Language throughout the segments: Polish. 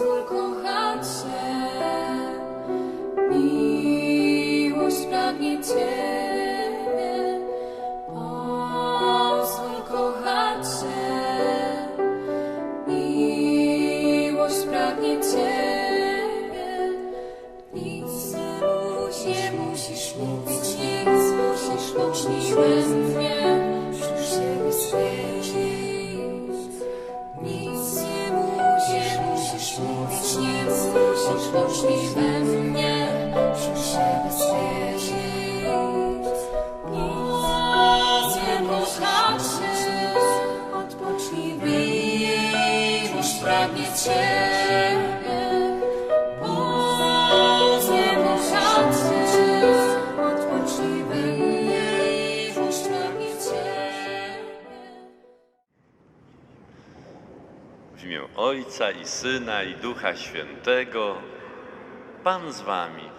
Pozwól kochać się, miłość pragnie Ciebie. W imię Ojca i Syna i Ducha Świętego, Pan z Wami.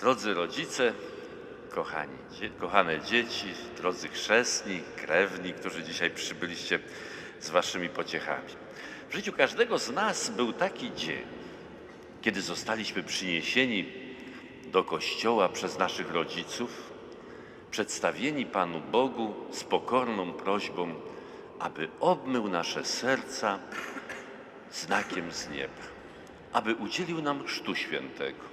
Drodzy rodzice, kochani, kochane dzieci, drodzy chrzestni, krewni, którzy dzisiaj przybyliście z Waszymi pociechami. W życiu każdego z nas był taki dzień, kiedy zostaliśmy przyniesieni do kościoła przez naszych rodziców, przedstawieni Panu Bogu z pokorną prośbą, aby obmył nasze serca znakiem z nieba, aby udzielił nam chrztu świętego.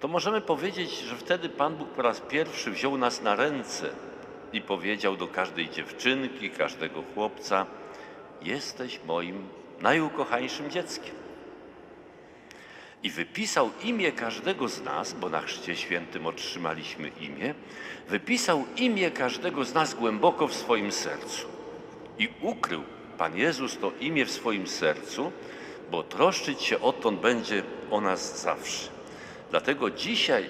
To możemy powiedzieć, że wtedy Pan Bóg po raz pierwszy wziął nas na ręce i powiedział do każdej dziewczynki, każdego chłopca: Jesteś moim najukochańszym dzieckiem. I wypisał imię każdego z nas, bo na Chrzcie Świętym otrzymaliśmy imię, wypisał imię każdego z nas głęboko w swoim sercu. I ukrył Pan Jezus to imię w swoim sercu, bo troszczyć się odtąd będzie o nas zawsze. Dlatego dzisiaj,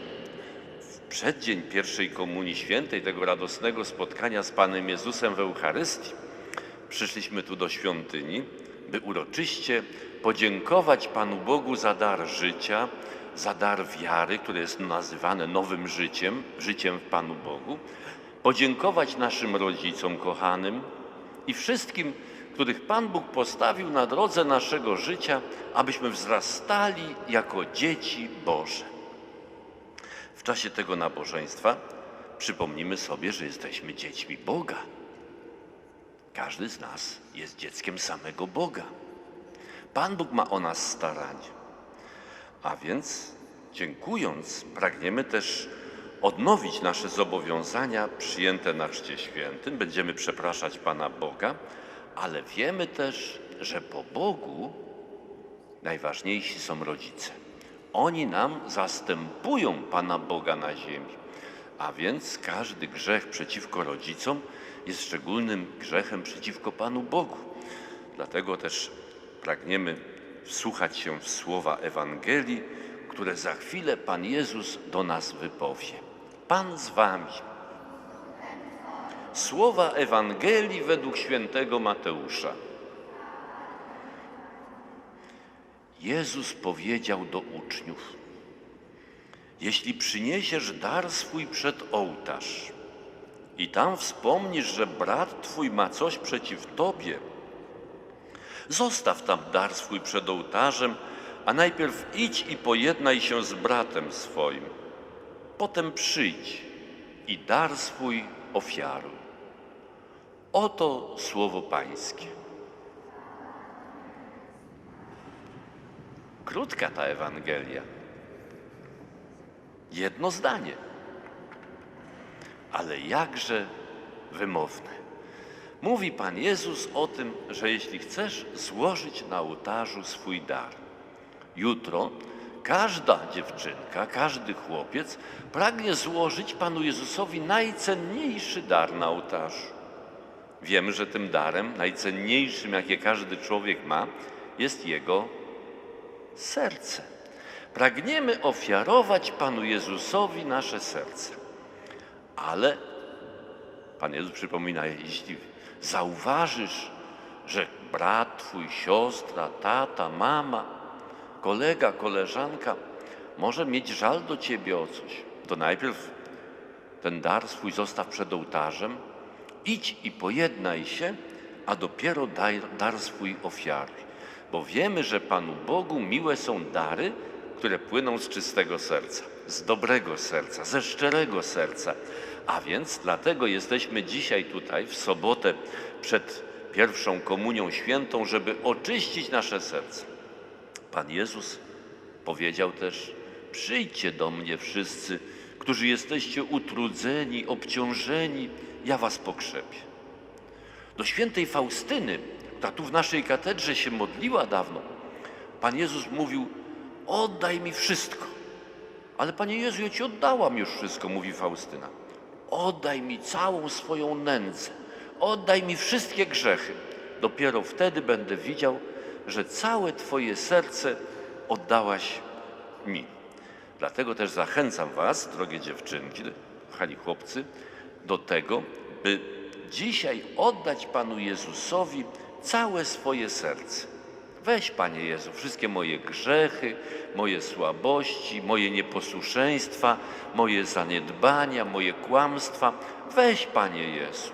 w przeddzień pierwszej Komunii Świętej, tego radosnego spotkania z Panem Jezusem w Eucharystii, przyszliśmy tu do świątyni, by uroczyście podziękować Panu Bogu za dar życia, za dar wiary, które jest nazywane nowym życiem, życiem w Panu Bogu, podziękować naszym rodzicom kochanym i wszystkim, których Pan Bóg postawił na drodze naszego życia, abyśmy wzrastali jako dzieci Boże. W czasie tego nabożeństwa przypomnimy sobie, że jesteśmy dziećmi Boga. Każdy z nas jest dzieckiem samego Boga. Pan Bóg ma o nas staranie. A więc, dziękując, pragniemy też odnowić nasze zobowiązania przyjęte na Chrzcie Świętym. Będziemy przepraszać Pana Boga, ale wiemy też, że po Bogu najważniejsi są rodzice. Oni nam zastępują Pana Boga na ziemi. A więc każdy grzech przeciwko rodzicom jest szczególnym grzechem przeciwko Panu Bogu. Dlatego też pragniemy wsłuchać się w słowa Ewangelii, które za chwilę Pan Jezus do nas wypowie. Pan z Wami. Słowa Ewangelii według świętego Mateusza. Jezus powiedział do uczniów: Jeśli przyniesiesz dar swój przed ołtarz i tam wspomnisz, że brat twój ma coś przeciw tobie, zostaw tam dar swój przed ołtarzem, a najpierw idź i pojednaj się z bratem swoim. Potem przyjdź i dar swój ofiaruj. Oto słowo Pańskie. Krótka ta Ewangelia. Jedno zdanie, ale jakże wymowne. Mówi Pan Jezus o tym, że jeśli chcesz złożyć na ołtarzu swój dar, jutro każda dziewczynka, każdy chłopiec pragnie złożyć Panu Jezusowi najcenniejszy dar na ołtarzu. Wiemy, że tym darem najcenniejszym, jakie każdy człowiek ma, jest jego serce. Pragniemy ofiarować Panu Jezusowi nasze serce, ale Pan Jezus przypomina, jeśli zauważysz, że brat twój, siostra, tata, mama, kolega, koleżanka może mieć żal do ciebie o coś, to najpierw ten dar swój zostaw przed ołtarzem, idź i pojednaj się, a dopiero daj dar swój ofiaruj. Bo wiemy, że Panu Bogu miłe są dary, które płyną z czystego serca, z dobrego serca, ze szczerego serca. A więc dlatego jesteśmy dzisiaj tutaj, w sobotę przed pierwszą komunią świętą, żeby oczyścić nasze serce. Pan Jezus powiedział też: Przyjdźcie do mnie wszyscy, którzy jesteście utrudzeni, obciążeni, ja was pokrzepię. Do świętej Faustyny, która tu w naszej katedrze się modliła dawno, Pan Jezus mówił: Oddaj mi wszystko. Ale Panie Jezu, ja Ci oddałam już wszystko, mówi Faustyna. Oddaj mi całą swoją nędzę. Oddaj mi wszystkie grzechy. Dopiero wtedy będę widział, że całe Twoje serce oddałaś mi. Dlatego też zachęcam Was, drogie dziewczynki, kochani chłopcy, do tego, by dzisiaj oddać Panu Jezusowi całe swoje serce. Weź, Panie Jezu, wszystkie moje grzechy, moje słabości, moje nieposłuszeństwa, moje zaniedbania, moje kłamstwa. Weź, Panie Jezu.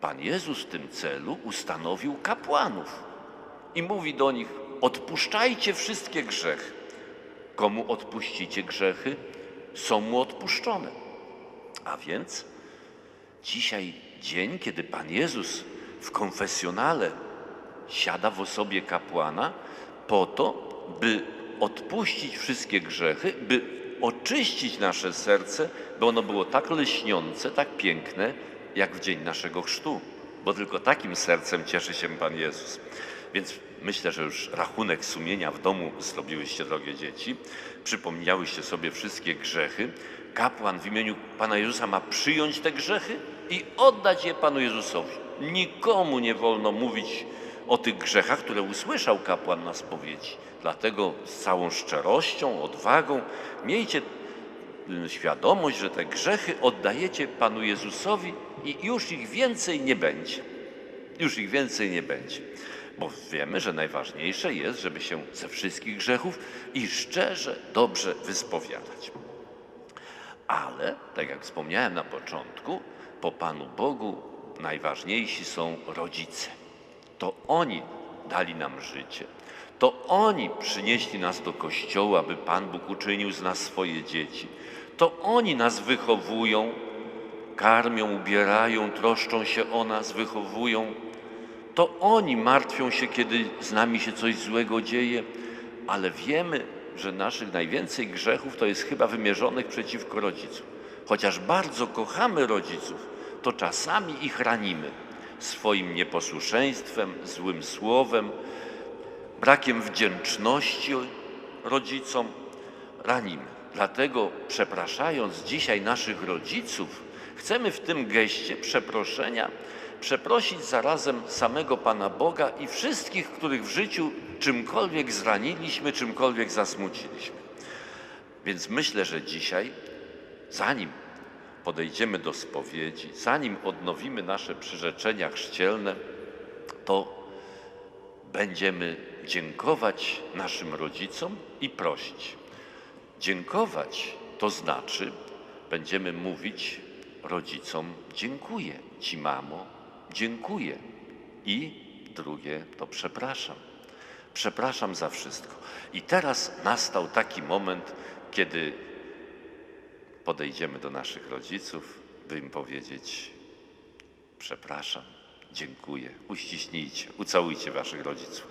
Pan Jezus w tym celu ustanowił kapłanów i mówi do nich: Odpuszczajcie wszystkie grzechy. Komu odpuścicie grzechy, są mu odpuszczone. A więc dzisiaj dzień, kiedy Pan Jezus w konfesjonale siada w osobie kapłana po to, by odpuścić wszystkie grzechy, by oczyścić nasze serce, by ono było tak leśniące, tak piękne, jak w dzień naszego chrztu. Bo tylko takim sercem cieszy się Pan Jezus. Więc myślę, że już rachunek sumienia w domu zrobiłyście, drogie dzieci. Przypomniałyście sobie wszystkie grzechy. Kapłan w imieniu Pana Jezusa ma przyjąć te grzechy i oddać je Panu Jezusowi. Nikomu nie wolno mówić o tych grzechach, które usłyszał kapłan na spowiedzi. Dlatego z całą szczerością, odwagą miejcie y, świadomość, że te grzechy oddajecie Panu Jezusowi i już ich więcej nie będzie. Już ich więcej nie będzie. Bo wiemy, że najważniejsze jest, żeby się ze wszystkich grzechów i szczerze, dobrze wyspowiadać. Ale, tak jak wspomniałem na początku, po Panu Bogu najważniejsi są rodzice. To oni dali nam życie. To oni przynieśli nas do kościoła, by Pan Bóg uczynił z nas swoje dzieci. To oni nas wychowują, karmią, ubierają, troszczą się o nas, wychowują. To oni martwią się, kiedy z nami się coś złego dzieje, ale wiemy, że naszych najwięcej grzechów to jest chyba wymierzonych przeciwko rodzicom. Chociaż bardzo kochamy rodziców, to czasami ich ranimy swoim nieposłuszeństwem, złym słowem, brakiem wdzięczności rodzicom ranimy. Dlatego przepraszając dzisiaj naszych rodziców, chcemy w tym geście przeproszenia przeprosić zarazem samego Pana Boga i wszystkich, których w życiu czymkolwiek zraniliśmy, czymkolwiek zasmuciliśmy. Więc myślę, że dzisiaj, zanim podejdziemy do spowiedzi, zanim odnowimy nasze przyrzeczenia chrzcielne, to będziemy dziękować naszym rodzicom i prosić. Dziękować to znaczy, będziemy mówić rodzicom: Dziękuję Ci, mamo, dziękuję. I drugie to przepraszam. Przepraszam za wszystko. I teraz nastał taki moment, kiedy podejdziemy do naszych rodziców, by im powiedzieć: Przepraszam, dziękuję. Uściśnijcie, ucałujcie waszych rodziców.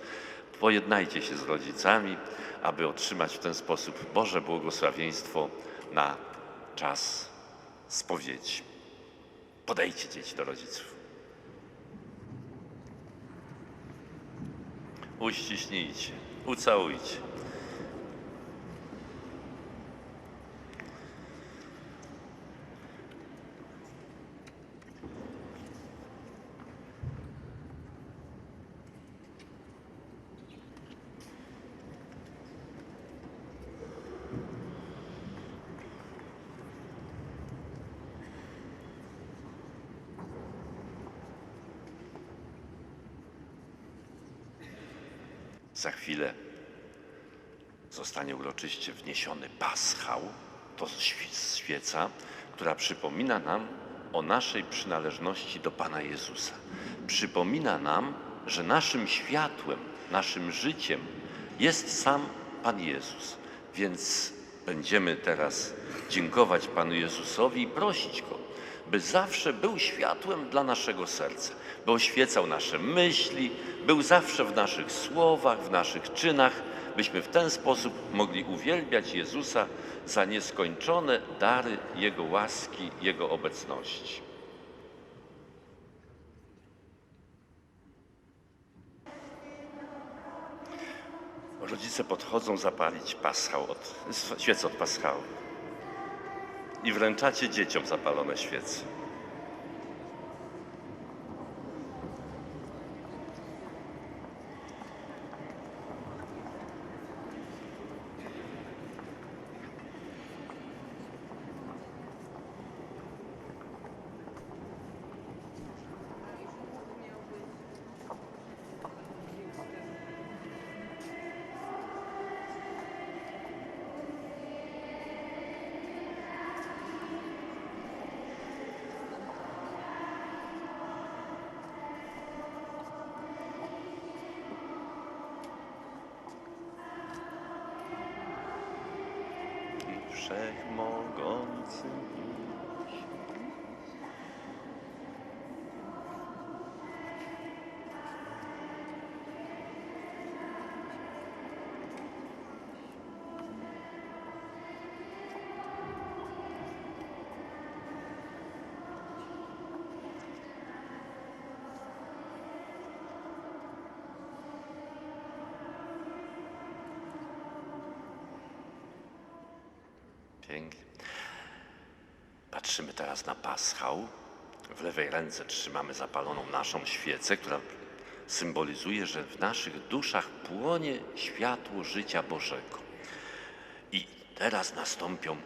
Pojednajcie się z rodzicami, aby otrzymać w ten sposób Boże błogosławieństwo na czas spowiedzi. Podejdźcie dzieci do rodziców. Uściśnijcie, ucałujcie. Za chwilę zostanie uroczyście wniesiony paschał, to świ- świeca, która przypomina nam o naszej przynależności do Pana Jezusa. Przypomina nam, że naszym światłem, naszym życiem jest sam Pan Jezus. Więc będziemy teraz dziękować Panu Jezusowi i prosić Go, by zawsze był światłem dla naszego serca, by oświecał nasze myśli, był zawsze w naszych słowach, w naszych czynach, byśmy w ten sposób mogli uwielbiać Jezusa za nieskończone dary Jego łaski, Jego obecności. Rodzice podchodzą zapalić paschał od, świecę od paschału i wręczacie dzieciom zapalone świece. I wszechmogący miłość. Pięknie. Patrzymy teraz na paschał. W lewej ręce trzymamy zapaloną naszą świecę, która symbolizuje, że w naszych duszach płonie światło życia Bożego. I teraz nastąpią,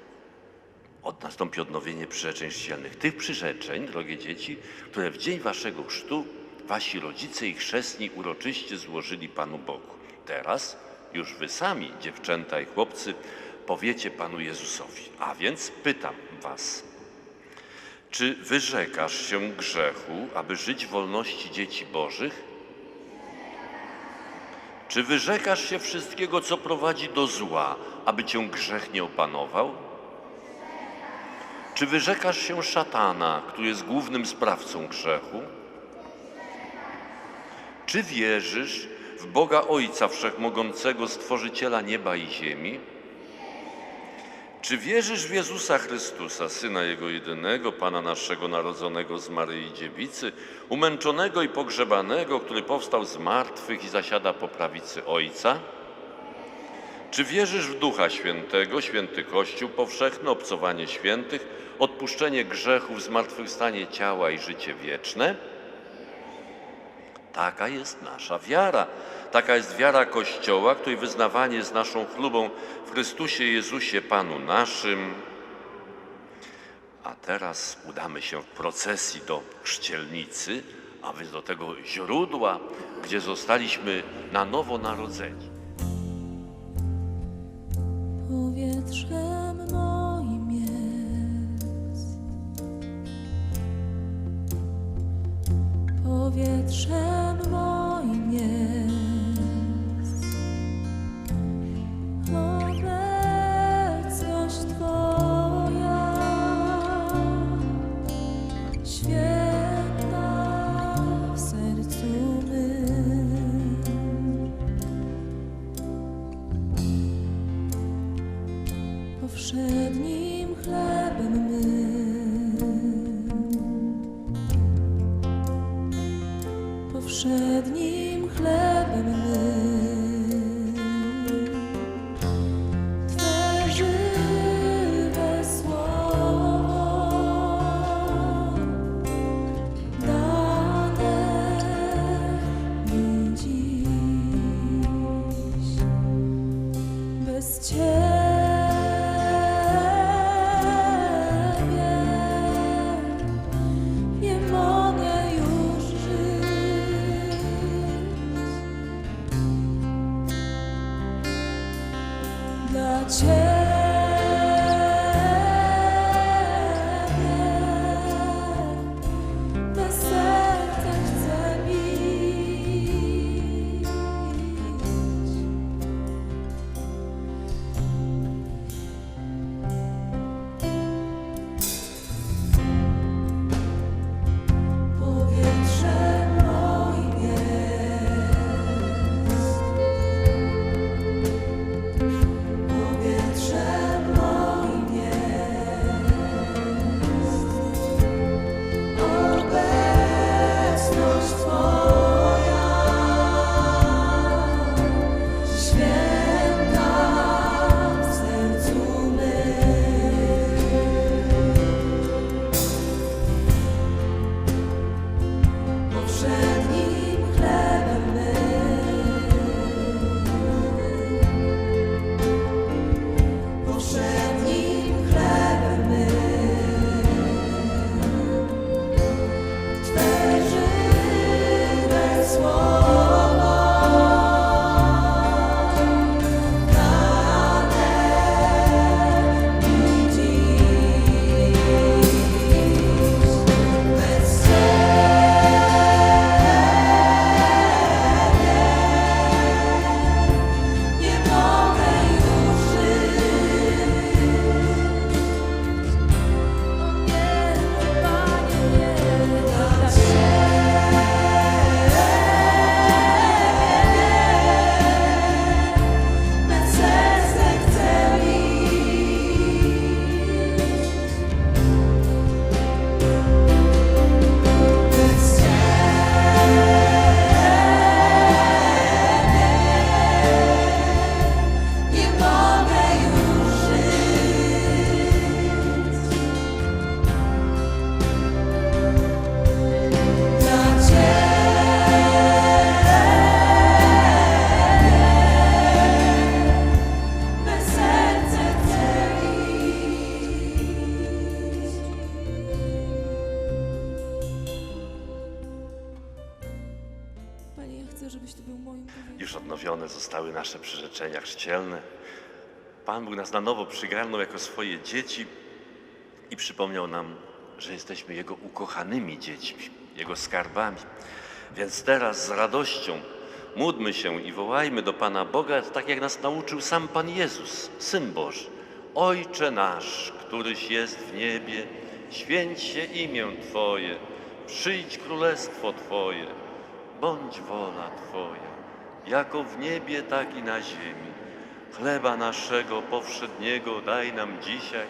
od, nastąpi odnowienie przyrzeczeń chrzcielnych. Tych przyrzeczeń, drogie dzieci, które w dzień waszego chrztu wasi rodzice i chrzestni uroczyście złożyli Panu Bogu. Teraz już wy sami, dziewczęta i chłopcy, powiecie Panu Jezusowi. A więc pytam was, czy wyrzekasz się grzechu, aby żyć w wolności dzieci Bożych? Czy wyrzekasz się wszystkiego, co prowadzi do zła, aby cię grzech nie opanował? Czy wyrzekasz się szatana, który jest głównym sprawcą grzechu? Czy wierzysz w Boga Ojca Wszechmogącego, Stworzyciela nieba i ziemi? Czy wierzysz w Jezusa Chrystusa, Syna Jego jedynego, Pana naszego narodzonego z Maryi Dziewicy, umęczonego i pogrzebanego, który powstał z martwych i zasiada po prawicy Ojca? Czy wierzysz w Ducha Świętego, święty Kościół powszechny, obcowanie świętych, odpuszczenie grzechów, zmartwychwstanie ciała i życie wieczne? Taka jest nasza wiara. Taka jest wiara Kościoła, której wyznawanie jest naszą chlubą w Chrystusie Jezusie Panu naszym. A teraz udamy się w procesji do chrzcielnicy, a wy do tego źródła, gdzie zostaliśmy na nowo narodzeni. Powietrzem moim jest. Powietrzem chrzcielne. Pan Bóg nas na nowo przygarnął jako swoje dzieci i przypomniał nam, że jesteśmy Jego ukochanymi dziećmi, Jego skarbami. Więc teraz z radością módlmy się i wołajmy do Pana Boga, tak jak nas nauczył sam Pan Jezus, Syn Boży. Ojcze nasz, któryś jest w niebie, święć się imię Twoje, przyjdź królestwo Twoje, bądź wola Twoja, jako w niebie, tak i na ziemi. Chleba naszego powszedniego daj nam dzisiaj